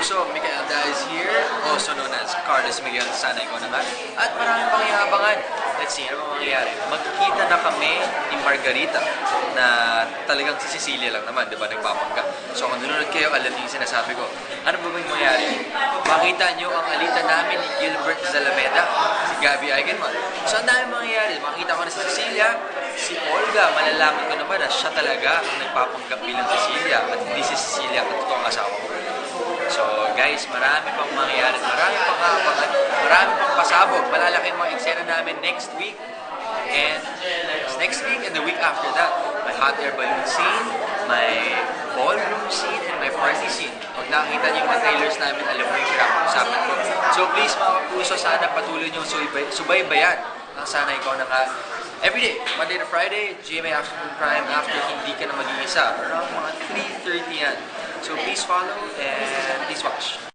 puso, Miguelda is here, also known as Carlos Miguel, sana ikaw naman. At maraming pangyabangan. Let's see, ano mangyayari? Magkikita na kami ni Margarita na talagang si Cecilia lang naman, di ba, nagpapanggap. So kung nanonood kayo, alam niyo yung sinasabi ko. Ano ba yung mangyayari? Makita niyo ang alita namin ni Gilbert Zalameda, si Gabby Eigenman. So ang dami mangyayari. Makita ko na si Cecilia, si Olga, malalaman ko naman na siya talaga ang nagpapanggap bilang Cecilia at hindi si Cecilia ang totoong asawa guys, marami pang mangyayari, marami pang abangan, marami pang pasabog. Malalaki mga eksena namin next week. And next week and the week after that, my hot air balloon scene, my ballroom scene, and my party scene. Pag nakita niyo yung mga trailers namin, alam mo yung pinag-uusapan ko. So please mga puso, sana patuloy niyo subay, subaybayan ang sana ikaw na nga Everyday, Monday to Friday, GMA Afternoon Prime after hindi ka na mag-iisa. Around mga 3.30 yan. So please follow and please watch.